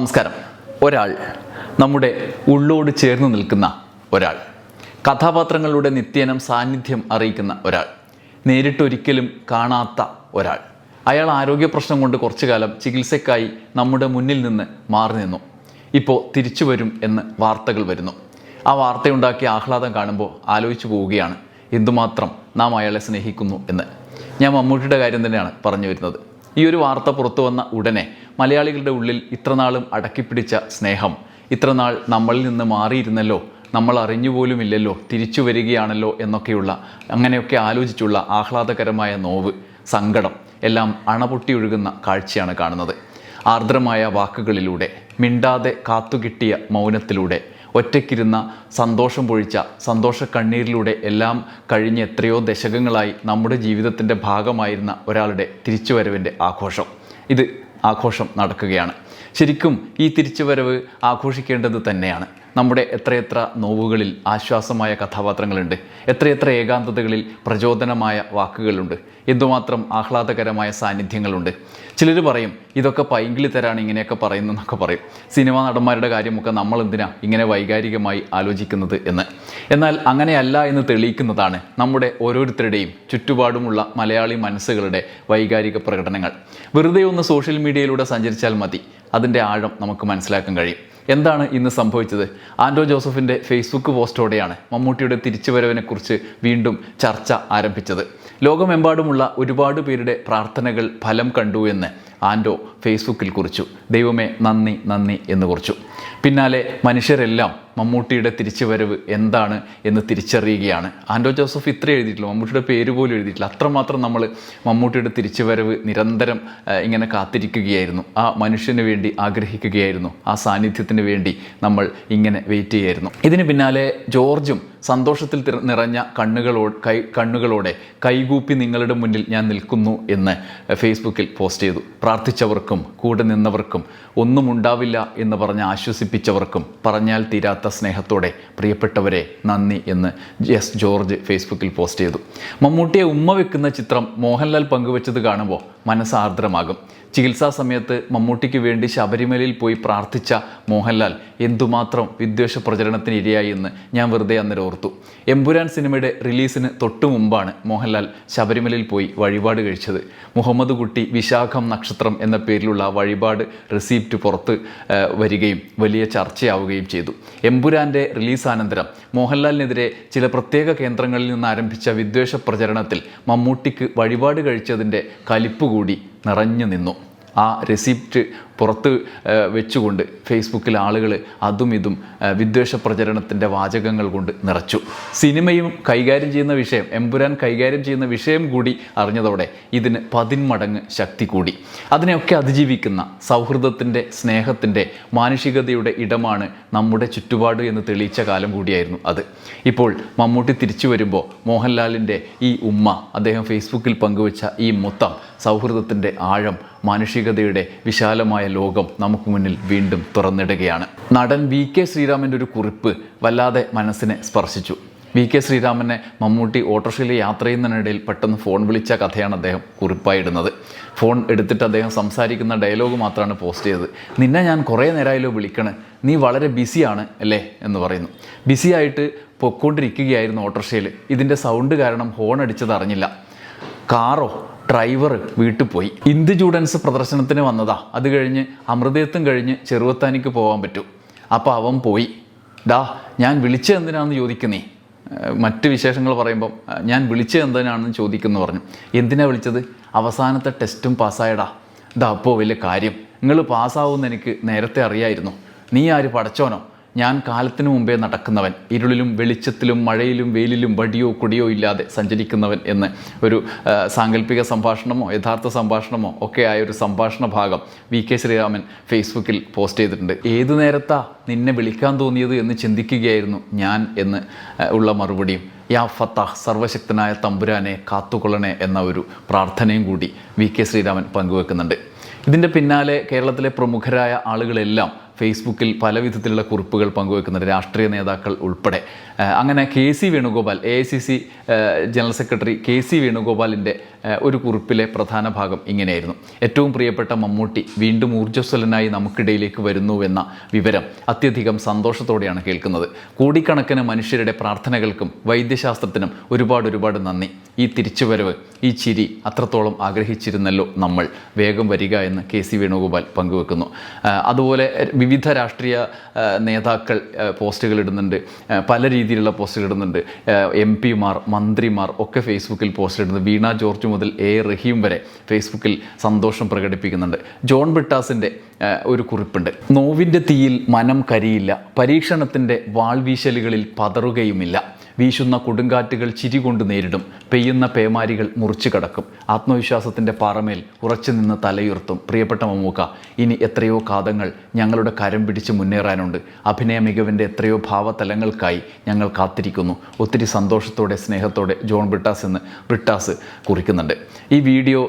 നമസ്കാരം. ഒരാൾ നമ്മുടെ ഉള്ളോട് ചേർന്ന് നിൽക്കുന്ന ഒരാൾ. കഥാപാത്രങ്ങളുടെ നിത്യേനം സാന്നിധ്യം അറിയിക്കുന്ന ഒരാൾ. നേരിട്ടൊരിക്കലും കാണാത്ത ഒരാൾ. അയാൾ ആരോഗ്യ പ്രശ്നം കൊണ്ട് കുറച്ചു കാലം ചികിത്സയ്ക്കായി നമ്മുടെ മുന്നിൽ നിന്ന് മാറി നിന്നു. ഇപ്പോൾ തിരിച്ചു വരും എന്ന് വാർത്തകൾ വരുന്നു. ആ വാർത്തയുണ്ടാക്കിയ ആഹ്ലാദം കാണുമ്പോൾ ആലോചിച്ചു പോവുകയാണ്. എന്തുമാത്രം നാം അയാളെ സ്നേഹിക്കുന്നു എന്ന്. ഞാൻ മമ്മൂട്ടിയുടെ കാര്യം തന്നെയാണ് പറഞ്ഞു വരുന്നത്. ഈ ഒരു വാർത്ത പുറത്തു വന്ന ഉടനെ മലയാളികളുടെ ഉള്ളിൽ ഇത്രനാളും അടക്കിപ്പിടിച്ച സ്നേഹം ഇത്രനാൾ നമ്മളിൽ നിന്ന് മാറിയിരുന്നല്ലോ നമ്മൾ അറിഞ്ഞുപോലുമില്ലല്ലോ തിരിച്ചു വരികയാണല്ലോ എന്നൊക്കെയുള്ള അങ്ങനെയൊക്കെ ആലോചിച്ചുള്ള ആഹ്ലാദകരമായ നോവ് സങ്കടം എല്ലാം അണപൊട്ടി ഒഴുകുന്ന കാഴ്ചയാണ് കാണുന്നത്. ആർദ്രമായ വാക്കുകളിലൂടെ മിണ്ടാതെ കാത്തുകിട്ടിയ മൗനത്തിലൂടെ ഒറ്റയ്ക്കിരുന്ന സന്തോഷം പൊഴിച്ച സന്തോഷ കണ്ണീരിലൂടെ എല്ലാം കഴിഞ്ഞ എത്രയോ ദശകങ്ങളായി നമ്മുടെ ജീവിതത്തിന്റെ ഭാഗമായിരുന്ന ഒരാളുടെ തിരിച്ചുവരവിന്റെ ആഘോഷം. ഇത് ആഘോഷം നടക്കുകയാണ്. ശരിക്കും ഈ തിരിച്ചുവരവ് ആഘോഷിക്കേണ്ടത് തന്നെയാണ്. നമ്മുടെ എത്രയെത്ര നോവുകളിൽ ആശ്വാസമായ കഥാപാത്രങ്ങളുണ്ട് എത്രയെത്ര ഏകാന്തതകളിൽ പ്രചോദനമായ വാക്കുകളുണ്ട് എന്തുമാത്രം ആഹ്ലാദകരമായ സാന്നിധ്യങ്ങളുണ്ട്. ചിലർ പറയും ഇതൊക്കെ പൈങ്കിളി തരാണ് ഇങ്ങനെയൊക്കെ പറയുന്നതെന്നൊക്കെ പറയും. സിനിമാ നടന്മാരുടെ കാര്യമൊക്കെ നമ്മൾ എന്തിനാ ഇങ്ങനെ വൈകാരികമായി ആലോചിക്കുന്നത് എന്ന്? എന്നാൽ അങ്ങനെയല്ല എന്ന് തെളിയിക്കുന്നതാണ് നമ്മുടെ ഓരോരുത്തരുടെയും ചുറ്റുപാടുമുള്ള മലയാളി മനസ്സുകളുടെ വൈകാരിക പ്രകടനങ്ങൾ. വെറുതെ ഒന്ന് സോഷ്യൽ മീഡിയയിലൂടെ സഞ്ചരിച്ചാൽ മതി. അതിന്റെ ആഴം നമുക്ക് മനസ്സിലാക്കാൻ കഴിയും. എന്താണ് ഇന്ന് സംഭവിച്ചത്? ആൻഡ്രോ ജോസഫിന്റെ ഫേസ്ബുക്ക് പോസ്റ്റോടെയാണ് മമ്മൂട്ടിയുടെ തിരിച്ചുവരവിനെക്കുറിച്ച് വീണ്ടും ചർച്ച ആരംഭിച്ചത്. ലോകമെമ്പാടുമുള്ള ഒരുപാട് പേരുടെ പ്രാർത്ഥനകൾ ഫലം കണ്ടു എന്ന് ആൻഡോ ഫേസ്ബുക്കിൽ കുറിച്ചു. ദൈവമേ നന്ദി നന്ദി എന്ന് കുറിച്ചു. പിന്നാലെ മനുഷ്യരെല്ലാം മമ്മൂട്ടിയുടെ തിരിച്ചുവരവ് എന്താണ് എന്ന് തിരിച്ചറിയുകയാണ്. ആൻഡോ ജോസഫ് ഇത്ര എഴുതിയിട്ടില്ല. മമ്മൂട്ടിയുടെ പേര് പോലും എഴുതിയിട്ടില്ല. അത്രമാത്രം നമ്മൾ മമ്മൂട്ടിയുടെ തിരിച്ചുവരവ് നിരന്തരം ഇങ്ങനെ കാത്തിരിക്കുകയായിരുന്നു. ആ മനുഷ്യന് വേണ്ടി ആഗ്രഹിക്കുകയായിരുന്നു. ആ സാന്നിധ്യത്തിന് വേണ്ടി നമ്മൾ ഇങ്ങനെ വെയിറ്റ് ചെയ്യായിരുന്നു ഇതിന് പിന്നാലെ ജോർജും സന്തോഷത്തിൽ നിറഞ്ഞ കണ്ണുകളോ കൈ കണ്ണുകളോടെ കൈകൂപ്പി നിങ്ങളുടെ മുന്നിൽ ഞാൻ നിൽക്കുന്നു എന്ന് ഫേസ്ബുക്കിൽ പോസ്റ്റ് ചെയ്തു. പ്രാർത്ഥിച്ചവർക്കും കൂടെ നിന്നവർക്കും ഒന്നും ഉണ്ടാവില്ല എന്ന് പറഞ്ഞ് ആശ്വസിപ്പിച്ചവർക്കും പറഞ്ഞാൽ തീരാത്ത സ്നേഹത്തോടെ പ്രിയപ്പെട്ടവരെ നന്ദി എന്ന് എസ് ജോർജ് ഫേസ്ബുക്കിൽ പോസ്റ്റ് ചെയ്തു. മമ്മൂട്ടിയെ ഉമ്മ വെക്കുന്ന ചിത്രം മോഹൻലാൽ പങ്കുവച്ചത് കാണുമ്പോൾ മനസ്സാർദ്രമാകും ചികിത്സാ സമയത്ത് മമ്മൂട്ടിക്ക് വേണ്ടി ശബരിമലയിൽ പോയി പ്രാർത്ഥിച്ച മോഹൻലാൽ എന്തുമാത്രം വിദ്വേഷ പ്രചരണത്തിന് ഇരയായി എന്ന് ഞാൻ വെറുതെ അന്നേരം ഓർത്തു. എമ്പുരാൻ സിനിമയുടെ റിലീസിന് തൊട്ടു മുമ്പാണ് മോഹൻലാൽ ശബരിമലയിൽ പോയി വഴിപാട് കഴിച്ചത്. മുഹമ്മദ് കുട്ടി വിശാഖം നക്ഷത്രം എന്ന പേരിലുള്ള വഴിപാട് റിസീപ്റ്റ് പുറത്ത് വരികയും വലിയ ചർച്ചയാവുകയും ചെയ്തു. എമ്പുരാന്റെ റിലീസാനന്തരം മോഹൻലാലിനെതിരെ ചില പ്രത്യേക കേന്ദ്രങ്ങളിൽ നിന്ന് ആരംഭിച്ച വിദ്വേഷ പ്രചരണത്തിൽ മമ്മൂട്ടിക്ക് വഴിപാട് കഴിച്ചതിന്റെ കലിപ്പ് കൂടി നിറഞ്ഞു നിന്നു. ആ റെസിപ്റ്റ് പുറത്ത് വെച്ചുകൊണ്ട് ഫേസ്ബുക്കിൽ ആളുകൾ അതും ഇതും വിദ്വേഷ പ്രചരണത്തിന്റെ വാചകങ്ങൾ കൊണ്ട് നിറച്ചു. സിനിമയും കൈകാര്യം ചെയ്യുന്ന വിഷയം എമ്പുരാൻ കൈകാര്യം ചെയ്യുന്ന വിഷയം കൂടി അറിഞ്ഞതോടെ ഇതിന് പതിന്മടങ്ങ് ശക്തി കൂടി. അതിനെയൊക്കെ അതിജീവിക്കുന്ന സൗഹൃദത്തിന്റെ സ്നേഹത്തിന്റെ മാനുഷികതയുടെ ഇടമാണ് നമ്മുടെ ചുറ്റുപാട് എന്ന് തെളിയിച്ച കാലം കൂടിയായിരുന്നു അത്. ഇപ്പോൾ മമ്മൂട്ടി തിരിച്ചു വരുമ്പോൾ മോഹൻലാലിന്റെ ഈ ഉമ്മ അദ്ദേഹം ഫേസ്ബുക്കിൽ പങ്കുവച്ച ഈ മൊത്തം സൗഹൃദത്തിന്റെ ആഴം മാനുഷികതയുടെ വിശാലമായ ലോകം നമുക്ക് മുന്നിൽ വീണ്ടും തുറന്നിടുകയാണ്. നടൻ വി കെ ശ്രീരാമന്റെ ഒരു കുറിപ്പ് വല്ലാതെ മനസ്സിനെ സ്പർശിച്ചു. വി കെ ശ്രീരാമനെ മമ്മൂട്ടി ഓട്ടോറിക്ഷയിൽ യാത്ര ചെയ്യുന്നതിനിടയിൽ പെട്ടെന്ന് ഫോൺ വിളിച്ച കഥയാണ് അദ്ദേഹം കുറിപ്പായിടുന്നത്. ഫോൺ എടുത്തിട്ട് അദ്ദേഹം സംസാരിക്കുന്ന ഡയലോഗ് മാത്രമാണ് പോസ്റ്റ് ചെയ്തത്. നിന്നെ ഞാൻ കുറേ നേരമായാലോ വിളിക്കണേ. നീ വളരെ ബിസിയാണ് അല്ലേ? എന്ന് പറയുന്നു. ബിസിയായിട്ട് പൊക്കോണ്ടിരിക്കുകയായിരുന്നു ഓട്ടോറിക്ഷയിൽ. ഇതിന്റെ സൗണ്ട് കാരണം ഹോൺ അടിച്ചത് അറിഞ്ഞില്ല. കാറോ ഡ്രൈവർ വീട്ടിൽ പോയി. ഇന്ത്യ ജൂഡൻസ് പ്രദർശനത്തിന് വന്നതാ. അത് കഴിഞ്ഞ് അമൃതയത്തും കഴിഞ്ഞ് ചെറുവത്താനിക്ക് പോകാൻ പറ്റൂ. അപ്പോൾ അവൻ പോയി. ഡാ ഞാൻ വിളിച്ചത് എന്തിനാണെന്ന് ചോദിക്കുന്നേ മറ്റ് വിശേഷങ്ങൾ പറയുമ്പം ഞാൻ വിളിച്ചത് എന്തിനാണെന്ന് ചോദിക്കുന്നു പറഞ്ഞു. എന്തിനാ വിളിച്ചത്? അവസാനത്തെ ടെസ്റ്റും പാസ്സായടാ. ഇതാ അപ്പോൾ വലിയ കാര്യം. നിങ്ങൾ പാസ്സാവുമെന്ന് എനിക്ക് നേരത്തെ അറിയായിരുന്നു. നീ ആര്? പടച്ചോനോ ഞാൻ കാലത്തിനു മുമ്പേ നടക്കുന്നവൻ ഇരുളിലും വെളിച്ചത്തിലും മഴയിലും വെയിലിലും വടിയോ കൊടിയോ ഇല്ലാതെ സഞ്ചരിക്കുന്നവൻ എന്ന് ഒരു സാങ്കല്പിക സംഭാഷണമോ യഥാർത്ഥ സംഭാഷണമോ ഒക്കെ ആയ ഒരു സംഭാഷണ ഭാഗം വി കെ ശ്രീരാമൻ ഫേസ്ബുക്കിൽ പോസ്റ്റ് ചെയ്തിട്ടുണ്ട്. ഏതു നേരത്താ നിന്നെ വിളിക്കാൻ തോന്നിയത് എന്ന് ചിന്തിക്കുകയായിരുന്നു ഞാൻ എന്ന് ഉള്ള മറുപടിയും. യാ ഫത്താഹ് സർവശക്തനായ തമ്പുരാനെ കാത്തുകൊള്ളണേ എന്ന ഒരു പ്രാർത്ഥനയും കൂടി വി കെ ശ്രീരാമൻ പങ്കുവെക്കുന്നുണ്ട്. ഇതിന്റെ പിന്നാലെ കേരളത്തിലെ പ്രമുഖരായ ആളുകളെല്ലാം ഫേസ്ബുക്കിൽ പല വിധത്തിലുള്ള കുറിപ്പുകൾ പങ്കുവെക്കുന്നുണ്ട് രാഷ്ട്രീയ നേതാക്കൾ ഉൾപ്പെടെ. അങ്ങനെ K C Venugopal A I C C general secretary K C വേണുഗോപാലിന്റെ ഒരു കുറിപ്പിലെ പ്രധാന ഭാഗം ഇങ്ങനെയായിരുന്നു. ഏറ്റവും പ്രിയപ്പെട്ട മമ്മൂട്ടി വീണ്ടും ഊർജസ്വലനായി നമുക്കിടയിലേക്ക് വരുന്നുവെന്ന വിവരം അത്യധികം സന്തോഷത്തോടെയാണ് കേൾക്കുന്നത്. കോടിക്കണക്കിന് മനുഷ്യരുടെ പ്രാർത്ഥനകൾക്കും വൈദ്യശാസ്ത്രത്തിനും ഒരുപാട് ഒരുപാട് നന്ദി. ഈ തിരിച്ചുവരവ് ഈ ചിരി അത്രത്തോളം ആഗ്രഹിച്ചിരുന്നല്ലോ നമ്മൾ. വേഗം വരിക എന്ന് കെ സി വേണുഗോപാൽ പങ്കുവെക്കുന്നു. അതുപോലെ വിവിധ രാഷ്ട്രീയ നേതാക്കൾ പോസ്റ്റുകൾ ഇടുന്നുണ്ട്. പല രീതിയിലുള്ള പോസ്റ്റുകൾ ഇടുന്നുണ്ട്. എം പിമാർ മന്ത്രിമാർ ഒക്കെ ഫേസ്ബുക്കിൽ പോസ്റ്റ് ഇടുന്നത് വീണ ജോർജ് മുതൽ എ റഹീം വരെ ഫേസ്ബുക്കിൽ സന്തോഷം പ്രകടിപ്പിക്കുന്നുണ്ട്. ജോൺ ബിട്ടാസിന്റെ ഒരു കുറിപ്പുണ്ട്. നോവിന്റെ തീയിൽ മനം കരിയില്ല. പരീക്ഷണത്തിന്റെ വാൾവീശലുകളിൽ പതറുകയുമില്ല. വീശുന്ന കൊടുങ്കാറ്റുകൾ ചിരി കൊണ്ട് നേരിടും. പെയ്യുന്ന പേമാരികൾ മുറിച്ചു കടക്കും. ആത്മവിശ്വാസത്തിന്റെ പാറമേൽ ഉറച്ചു നിന്ന് തലയുയർത്തും. പ്രിയപ്പെട്ട മമ്മൂക്ക ഇനി എത്രയോ കാതങ്ങൾ ഞങ്ങളുടെ കരം പിടിച്ച് മുന്നേറാനുണ്ട്. അഭിനയ മികവിന്റെ എത്രയോ ഭാവതലങ്ങൾക്കായി ഞങ്ങൾ കാത്തിരിക്കുന്നു. ഒത്തിരി സന്തോഷത്തോടെ സ്നേഹത്തോടെ ജോൺ ബ്രിട്ടാസ് എന്ന് ബ്രിട്ടാസ് കുറിക്കുന്നുണ്ട്. ഈ വീഡിയോ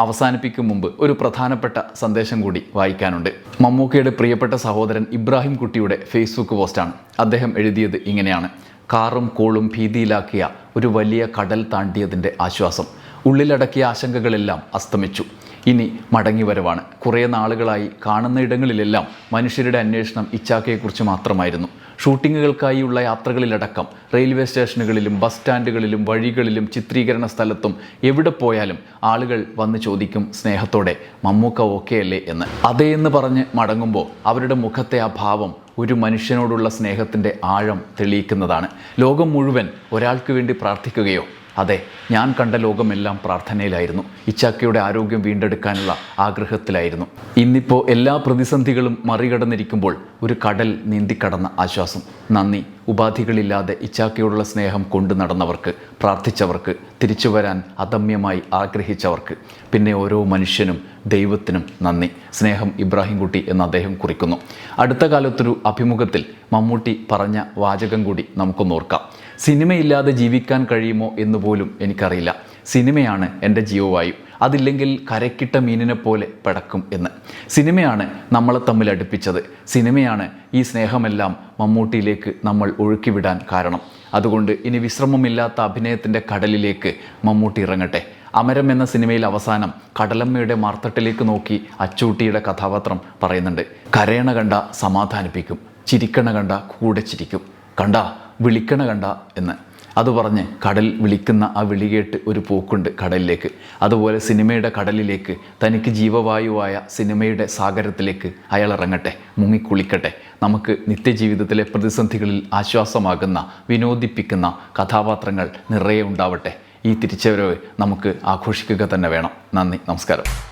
അവസാനിപ്പിക്കും മുമ്പ് ഒരു പ്രധാനപ്പെട്ട സന്ദേശം കൂടി വായിക്കാനുണ്ട്. മമ്മൂക്കയുടെ പ്രിയപ്പെട്ട സഹോദരൻ ഇബ്രാഹിം കുട്ടിയുടെ ഫേസ്ബുക്ക് പോസ്റ്റാണ്. അദ്ദേഹം എഴുതിയത് ഇങ്ങനെയാണ്. കാറും കോളും ഭീതിയിലാക്കിയ ഒരു വലിയ കടൽ താണ്ടിയതിന്റെ ആശ്വാസം. ഉള്ളിലടക്കിയ ആശങ്കകളെല്ലാം അസ്തമിച്ചു. ഇനി മടങ്ങിവരവാണ്. കുറേ നാളുകളായി കാണുന്ന ഇടങ്ങളിലെല്ലാം മനുഷ്യരുടെ അന്വേഷണം ഇച്ചാക്കയെക്കുറിച്ച് മാത്രമായിരുന്നു. ഷൂട്ടിങ്ങുകൾക്കായുള്ള യാത്രകളിലടക്കം റെയിൽവേ സ്റ്റേഷനുകളിലും ബസ് സ്റ്റാൻഡുകളിലും വഴികളിലും ചിത്രീകരണ സ്ഥലത്തും എവിടെ പോയാലും ആളുകൾ വന്ന് ചോദിക്കും സ്നേഹത്തോടെ മമ്മൂക്ക ഓക്കെ അല്ലേ? എന്ന്. അതേ എന്ന് പറഞ്ഞ് മടങ്ങുമ്പോൾ അവരുടെ മുഖത്തെ ആ ഭാവം ഒരു മനുഷ്യനോടുള്ള സ്നേഹത്തിന്റെ ആഴം തെളിയിക്കുന്നതാണ്. ലോകം മുഴുവൻ ഒരാൾക്ക് വേണ്ടി പ്രാർത്ഥിക്കുകയോ അതെ ഞാൻ കണ്ട ലോകമെല്ലാം പ്രാർത്ഥനയിലായിരുന്നു. ഇച്ചാക്കയുടെ ആരോഗ്യം വീണ്ടെടുക്കാനുള്ള ആഗ്രഹത്തിലായിരുന്നു. ഇന്നിപ്പോൾ എല്ലാ പ്രതിസന്ധികളും മറികടന്നിരിക്കുമ്പോൾ ഒരു കടൽ നീന്തിക്കടന്ന ആശ്വാസം. നന്ദി. ഉപാധികളില്ലാതെ ഇച്ചാക്കയോടുള്ള സ്നേഹം കൊണ്ടു നടന്നവർക്ക് പ്രാർത്ഥിച്ചവർക്ക് തിരിച്ചു വരാൻ അദമ്യമായി ആഗ്രഹിച്ചവർക്ക്. പിന്നെ ഓരോ മനുഷ്യനും ദൈവത്തിനും നന്ദി. സ്നേഹം ഇബ്രാഹിംകുട്ടി എന്ന് അദ്ദേഹം കുറിക്കുന്നു. അടുത്ത കാലത്തൊരു അഭിമുഖത്തിൽ മമ്മൂട്ടി പറഞ്ഞ വാചകം കൂടി നമുക്കൊന്ന് ഓർക്കാം. സിനിമയില്ലാതെ ജീവിക്കാൻ കഴിയുമോ എന്ന് പോലും എനിക്കറിയില്ല. സിനിമയാണ് എന്റെ ജീവവായു. അതില്ലെങ്കിൽ കരക്കിട്ട മീനിനെ പോലെ പിടക്കും എന്ന്. സിനിമയാണ് നമ്മളെ തമ്മിൽ അടുപ്പിച്ചത്. സിനിമയാണ് ഈ സ്നേഹമെല്ലാം മമ്മൂട്ടിയിലേക്ക് നമ്മൾ ഒഴുക്കിവിടാൻ കാരണം. അതുകൊണ്ട് ഇനി വിശ്രമമില്ലാത്ത അഭിനയത്തിന്റെ കടലിലേക്ക് മമ്മൂട്ടി ഇറങ്ങട്ടെ. അമരം എന്ന സിനിമയിൽ അവസാനം കടലമ്മയുടെ മാർത്തട്ടിലേക്ക് നോക്കി അച്ചൂട്ടിയുടെ കഥാപാത്രം പറയുന്നുണ്ട്. കരയണ കണ്ട സമാധാനിപ്പിക്കും. ചിരിക്കണ കണ്ട കൂടെ ചിരിക്കും. കണ്ട വിളിക്കണ കണ്ട എന്ന്. അത് പറഞ്ഞ് കടൽ വിളിക്കുന്ന ആ വിളികേട്ട് ഒരു പോക്കുണ്ട് കടലിലേക്ക്. അതുപോലെ സിനിമയുടെ കടലിലേക്ക് തനിക്ക് ജീവവായുവായ സിനിമയുടെ സാഗരത്തിലേക്ക് അയാൾ ഇറങ്ങട്ടെ മുങ്ങിക്കുളിക്കട്ടെ. നമുക്ക് നിത്യജീവിതത്തിലെ പ്രതിസന്ധികളിൽ ആശ്വാസമാകുന്ന വിനോദിപ്പിക്കുന്ന കഥാപാത്രങ്ങൾ നിറയെ ഉണ്ടാവട്ടെ. ഈ തിരിച്ചവരവ് നമുക്ക് ആഘോഷിക്കുക തന്നെ വേണം. നന്ദി നമസ്കാരം.